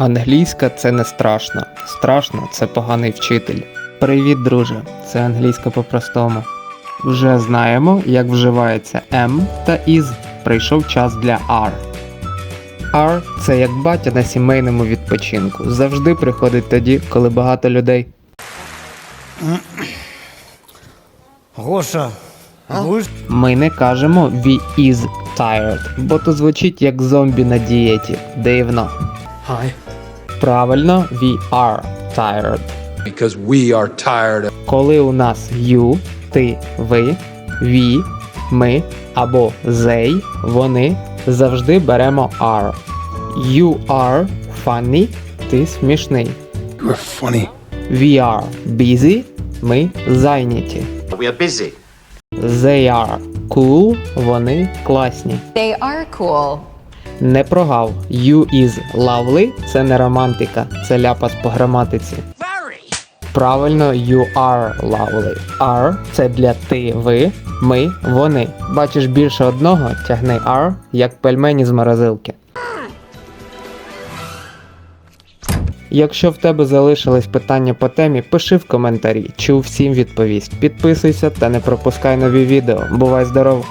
Англійська це не страшно. Страшно це поганий вчитель. Привіт, друже. Це англійська по-простому. Вже знаємо, як вживається am та is. Прийшов час для are. Are – це як батя на сімейному відпочинку. Завжди приходить тоді, коли багато людей. Гоша? Ми не кажемо we is tired, бо то звучить як зомбі на дієті. Дивно. Hi. Правильно, we are tired. because we are tired of Коли у нас you, ти, ви, we, ми або they, вони, завжди беремо are. You are funny, ти смішний. You're funny. We are busy, ми зайняті. We are busy. They are cool, вони класні. They are cool. Не прогав. You is lovely це не романтика, це ляпас по граматиці. Правильно, you are lovely. Are це для ти, ви, ми, вони. Бачиш більше одного, тягни are, як пельмені з морозилки. Якщо в тебе залишились питання по темі, пиши в коментарі, чув всім відповість. Підписуйся та не пропускай нові відео. Бувай здоров!